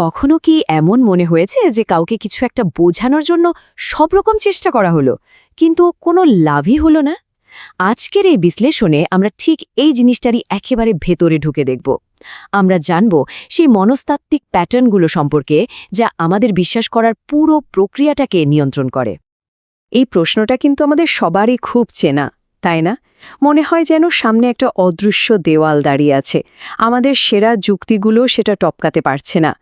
কখনো কি এমন মনে হয়েছে যে কাউকে কিছু একটা বোঝানোর জন্য সব রকম চেষ্টা করা হলো, কিন্তু কোনো লাভই হলো না? আজকের এই বিশ্লেষণে আমরা ঠিক এই জিনিসটারই একেবারে ভেতরে ঢুকে দেখব। আমরা জানব সেই মনস্তাত্ত্বিক প্যাটার্নগুলো সম্পর্কে যা আমাদের বিশ্বাস করার পুরো প্রক্রিয়াটাকে নিয়ন্ত্রণ করে। এই প্রশ্নটা কিন্তু আমাদের সবারই খুব চেনা, তাই না? মনে হয় যেন সামনে একটা অদৃশ্য দেওয়াল দাঁড়িয়ে আছে। আমাদের সেরা যুক্তিগুলো সেটা টপকাতে পারছে না।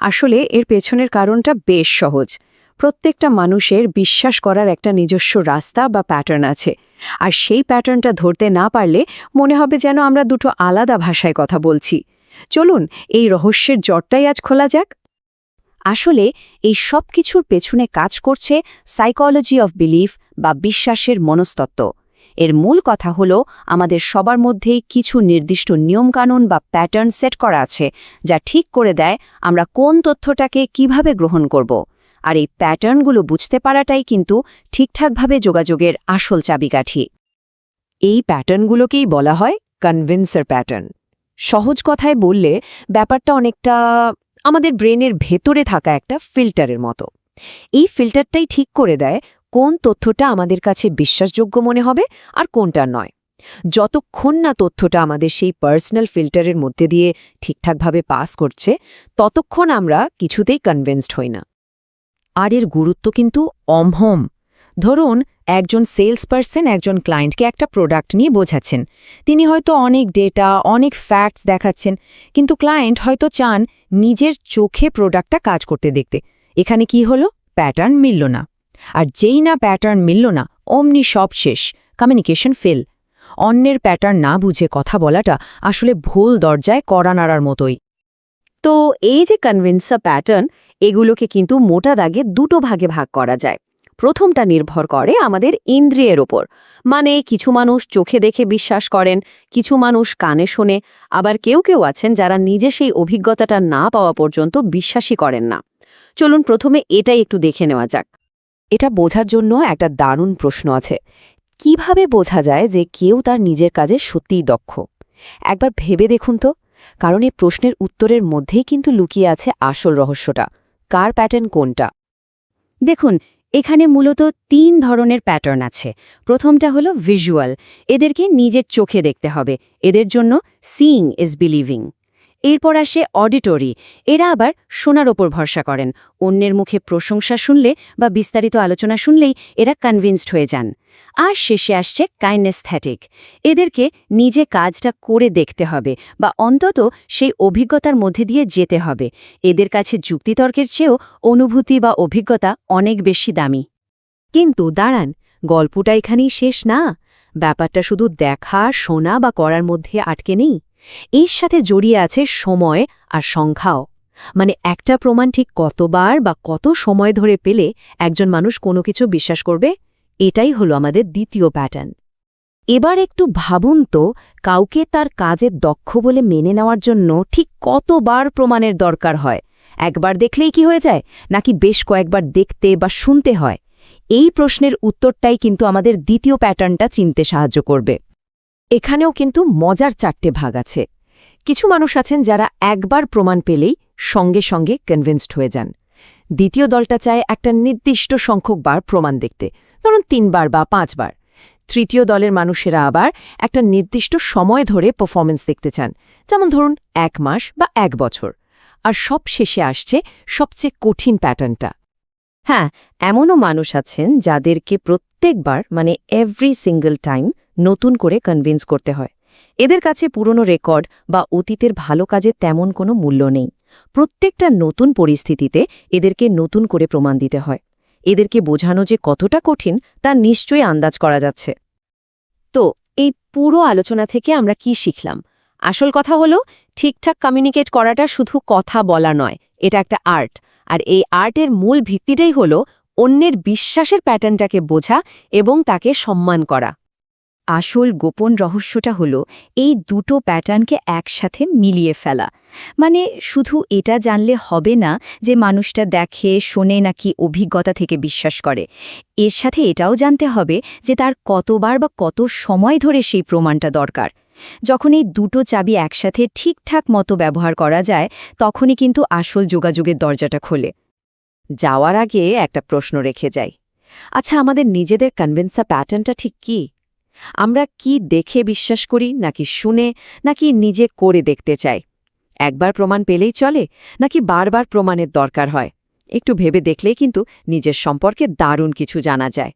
আসলে এর পেছনের কারণটা বেশ সহজ। প্রত্যেকটা মানুষের বিশ্বাস করার একটা নিজস্ব রাস্তা বা প্যাটার্ন আছে। আর সেই প্যাটার্নটা ধরতে না পারলে মনে হবে যেন আমরা দুটো আলাদা ভাষায় কথা বলছি। চলুন, এই রহস্যের জটটাই আজ খোলা যাক। আসলে এই সব কিছুর পেছনে কাজ করছে সাইকোলজি অফ বিলিফ বা বিশ্বাসের মনস্তত্ত্ব। এর মূল কথা হল, আমাদের সবার মধ্যেই কিছু নির্দিষ্ট নিয়মকানুন বা প্যাটার্ন সেট করা আছে, যা ঠিক করে দেয় আমরা কোন তথ্যটাকে কীভাবে গ্রহণ করব। আর এই প্যাটার্নগুলো বুঝতে পারাটাই কিন্তু ঠিকঠাকভাবে যোগাযোগের আসল চাবিকাঠি। এই প্যাটার্নগুলোকেই বলা হয় কনভিন্সার প্যাটার্ন সহজ কথায় বললে, ব্যাপারটা অনেকটা আমাদের ব্রেনের ভেতরে থাকা একটা ফিল্টারের মতো। এই ফিল্টারটাই ঠিক করে দেয় কোন তথ্যটা আমাদের কাছে বিশ্বাসযোগ্য মনে হবে আর কোনটা নয়। যতক্ষণ না তথ্যটা আমাদের সেই পার্সোনাল ফিল্টারের মধ্যে দিয়ে ঠিকঠাকভাবে পাস করছে, ততক্ষণ আমরা কিছুতেই কনভিন্সড হই না। আর এর গুরুত্ব কিন্তু অমহম। ধরুন, একজন সেলস পার্সন একজন ক্লায়েন্টকে একটা প্রোডাক্ট নিয়ে বোঝাচ্ছেন। তিনি হয়তো অনেক ডেটা অনেক ফ্যাক্টস দেখাচ্ছেন, কিন্তু ক্লায়েন্ট হয়তো চান নিজের চোখে প্রোডাক্টটা কাজ করতে দেখতে। এখানে কি হলো? প্যাটার্ন মিলল না। আর যেই না প্যাটার্ন মিলল না, অমনি সব শেষ। কমিউনিকেশন ফেল অন্যের প্যাটার্ন না বুঝে কথা বলাটা আসলে ভুল দরজায় কড়া নাড়ার মতোই। তো এই যে কনভিন্সা প্যাটার্ন এগুলোকে কিন্তু মোটা দাগে দুটো ভাগে ভাগ করা যায়। প্রথমটা নির্ভর করে আমাদের ইন্দ্রিয়ের ওপর। মানে কিছু মানুষ চোখে দেখে বিশ্বাস করেন, কিছু মানুষ কানে শোনে, আবার কেউ কেউ আছেন যারা নিজে সেই অভিজ্ঞতাটা না পাওয়া পর্যন্ত বিশ্বাসই করেন না। চলুন প্রথমে এটাই একটু দেখে নেওয়া যাক। এটা বোঝার জন্য একটা দারুণ প্রশ্ন আছে। কীভাবে বোঝা যায় যে কেউ তার নিজের কাজে সত্যিই দক্ষ? একবার ভেবে দেখুন তো, কারণ এই প্রশ্নের উত্তরের মধ্যেই কিন্তু লুকিয়ে আছে আসল রহস্যটা। কার প্যাটার্ন কোনটা? দেখুন, এখানে মূলত তিন ধরনের প্যাটার্ন আছে। প্রথমটা হলো ভিজুয়াল এদেরকে নিজের চোখে দেখতে হবে। এদের জন্য সিইং ইজ বিলিভিং এরপর আসে অডিটরি। এরা আবার শোনার ওপর ভরসা করেন। অন্যের মুখে প্রশংসা শুনলে বা বিস্তারিত আলোচনা শুনলেই এরা কনভিন্সড হয়ে যান। আর শেষে আসছে কাইনেস্থ্যাটিক এদেরকে নিজে কাজটা করে দেখতে হবে বা অন্তত সেই অভিজ্ঞতার মধ্যে দিয়ে যেতে হবে। এদের কাছে যুক্তিতর্কের চেয়েও অনুভূতি বা অভিজ্ঞতা অনেক বেশি দামি। কিন্তু দাঁড়ান, গল্পটা এখানেই শেষ না? ব্যাপারটা শুধু দেখা, শোনা বা করার মধ্যে আটকে নেই? এর সাথে জড়িয়ে আছে সময় আর সংখ্যাও। মানে একটা প্রমাণ ঠিক কতবার বা কত সময় ধরে পেলে একজন মানুষ কোনো কিছু বিশ্বাস করবে? এটাই হলো আমাদের দ্বিতীয় প্যাটার্ন এবার একটু ভাবুন তো, কাউকে তার কাজে দক্ষ বলে মেনে নেওয়ার জন্য ঠিক কতবার প্রমাণের দরকার হয়? একবার দেখলেই কি হয়ে যায়? নাকি বেশ কয়েকবার দেখতে বা শুনতে হয়? এই প্রশ্নের উত্তরটাই কিন্তু আমাদের দ্বিতীয় প্যাটার্নটা চিনতে সাহায্য করবে। এখানেও কিন্তু মজার চারটে ভাগ আছে। কিছু মানুষ আছেন যারা একবার প্রমাণ পেলেই সঙ্গে সঙ্গে কনভিন্সড হয়ে যান। দ্বিতীয় দলটা চায় একটা নির্দিষ্ট সংখ্যক বার প্রমাণ দেখতে, ধরুন তিনবার বা পাঁচবার। তৃতীয় দলের মানুষেরা আবার একটা নির্দিষ্ট সময় ধরে পারফরমেন্স দেখতে চান, যেমন ধরুন এক মাস বা এক বছর। আর সব শেষে আসছে সবচেয়ে কঠিন প্যাটার্নটা হ্যাঁ এমনও মানুষ আছেন যাদেরকে প্রত্যেকবার মানে এভরি সিঙ্গল টাইম নতুন করে কনভিন্স করতে হয়। এদের কাছে পুরনো রেকর্ড বা অতীতের ভালো কাজে তেমন কোনো মূল্য নেই। প্রত্যেকটা নতুন পরিস্থিতিতে এদেরকে নতুন করে প্রমাণ দিতে হয়। এদেরকে বোঝানো যে কতটা কঠিন তা নিশ্চয়ই আন্দাজ করা যাচ্ছে। তো, এই পুরো আলোচনা থেকে আমরা কি শিখলাম? আসল কথা হলো, ঠিকঠাক কমিউনিকেট করাটা শুধু কথা বলা নয়, এটা একটা আর্ট আর এই আর্টের মূল ভিত্তিটাই হলো অন্যের বিশ্বাসের প্যাটার্নটাকে বোঝা এবং তাকে সম্মান করা। আসল গোপন রহস্যটা হলো, এই দুটো প্যাটার্নকে একসাথে মিলিয়ে ফেলা। মানে শুধু এটা জানলে হবে না যে মানুষটা দেখে, শোনে নাকি অভিজ্ঞতা থেকে বিশ্বাস করে। এর সাথে এটাও জানতে হবে যে তার কতবার বা কত সময় ধরে সেই প্রমাণটা দরকার। যখন এই দুটো চাবি একসাথে ঠিকঠাক মতো ব্যবহার করা যায়, তখনই কিন্তু আসল যোগাযোগের দরজাটা খোলে। যাওয়ার আগে একটা প্রশ্ন রেখে যাই। আচ্ছা আমাদের নিজেদের কনভিন্সা প্যাটার্নটা ঠিক কি? আমরা কি দেখে বিশ্বাস করি, নাকি শুনে, নাকি নিজে করে দেখতে চাই? একবার প্রমাণ পেলেই চলে, নাকি বারবার প্রমাণের দরকার হয়? একটু ভেবে দেখলেই কিন্তু নিজের সম্পর্কে দারুণ কিছু জানা যায়।